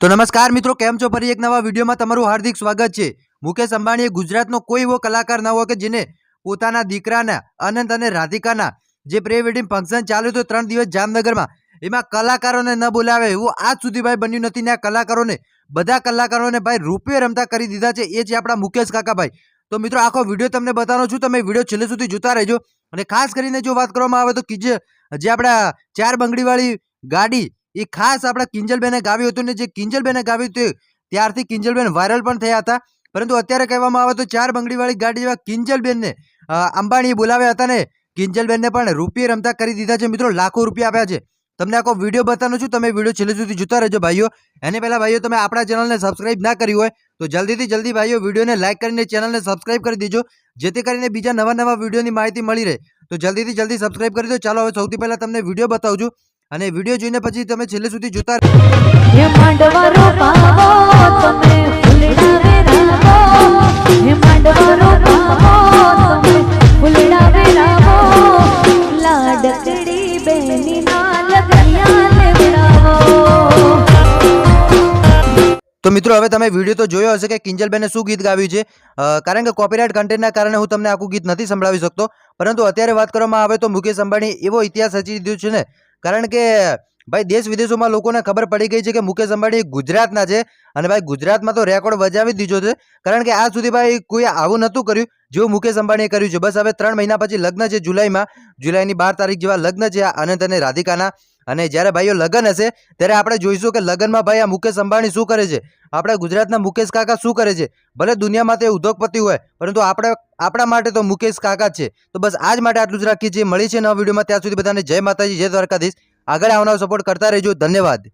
તો નમસ્કાર મિત્રો, કેમ છો? ફરી એક નવા વિડીયોમાં તમારું હાર્દિક સ્વાગત છે. મુકેશ અંબાણીએ ગુજરાતનો કોઈ એવો કલાકાર ન હોય કે જેને પોતાના દીકરાના, અનંત અને રાધિકાના જે પ્રી વેડિંગ ફંક્શન ચાલ્યું હતું ત્રણ દિવસ જામનગરમાં એમાં કલાકારોને ન બોલાવે એવું આજ સુધી ભાઈ બન્યું નથી ને આ કલાકારોને, બધા કલાકારોને ભાઈ રૂપિયે રમતા કરી દીધા છે, એ છે આપણા મુકેશ કાકાભાઈ તો મિત્રો આખો વીડિયો તમને બતાવવાનો છું, તમે વીડિયો છેલ્લે સુધી જોતા રહેજો. અને ખાસ કરીને જો વાત કરવામાં આવે તો કીજે જે આપણા ચાર બંગડીવાળી ગાડી, એ ખાસ આપણા કિંજલબેને ગાવ્યું હતું ને જે કિંજલબેને ગાવ્યું હતું, ત્યારથી કિંજલબેન વાયરલ પણ થયા હતા. પરંતુ અત્યારે કહેવામાં આવે તો ચાર બંગડીવાળી ગાડી જેવા કિંજલબેનને અંબાણીએ બોલાવ્યા હતા ને, કિંજલબેનને પણ રૂપિયા રમતા કરી દીધા છે. મિત્રો લાખો રૂપિયા આપ્યા છે. તમને આખો વીડિયો બતાવવાનો છું, તમે વીડિયો છેલ્લે સુધી જોતા રહેજો ભાઈઓ. એની પહેલાં ભાઈઓ, તમે આપણા ચેનલને સબસ્ક્રાઇબ ના કરી હોય, તો જલ્દીથી જલ્દી ભાઈઓ વિડીયોને લાઇક કરીને ચેનલને સબસ્ક્રાઇબ કરી દેજો, જેથી કરીને બીજા નવા નવા વિડીયોની માહિતી મળી રહે. તો જલ્દીથી જલ્દી સબસ્ક્રાઇબ કરી દો. ચાલો હવે સૌથી પહેલાં તમને વીડિયો બતાવું છું. અને વીડિયો જોઈને પછી તમે છેલ્લે સુધી જોતા તો મિત્રો, હવે તમે વીડિયો તો જોયો હશે કે કિંજલબેને શું ગીત ગાવ્યું છે? કારણ કે કોપીરાઇટ કન્ટેન્ટના કારણે હું તમને આખું ગીત નથી સંભળાવી શકતો. પરંતુ અત્યારે વાત કરવામાં આવે તો મુકેશ અંબાણી એવો ઇતિહાસ રચી દીધો છે ને. કારણ કે, ભાઈ, દેશ વિદેશોમાં લોકોને ખબર પડી ગઈ છે કે મુકેશ અંબાણી ગુજરાતના છે અને ભાઈ, ગુજરાતમાં તો રેકોર્ડ વજાવી દીધો છે. કારણ કે આજ સુધી ભાઈ કોઈ આવું નહોતું કર્યું જેવું મુકેશ અંબાણીએ કર્યું છે. બસ હવે ત્રણ મહિના પછી લગ્ન છે જુલાઈમાં. જુલાઈની બાર તારીખ જેવા લગ્ન છે આ અનંત અને રાધિકાના. અને જ્યારે ભાઈઓ લગ્ન હશે, ત્યારે આપણે જોઈશું કે લગ્નમાં ભાઈ આ મુકેશ અંબાણી શું કરે છે? આપણા ગુજરાતના મુકેશ કાકા શું કરે છે? ભલે દુનિયામાં તે ઉદ્યોગપતિ હોય, પરંતુ આપણે, આપણા માટે તો મુકેશ કાકા છે. તો બસ આજ માટે આટલું જ રાખીએ છીએ. મળી છે નવા વિડીયોમાં. ત્યાં સુધી બધાને જય માતાજી, જય દ્વારકાધીશ. આગળ આવનાર સપોર્ટ કરતા રહેજો. ધન્યવાદ.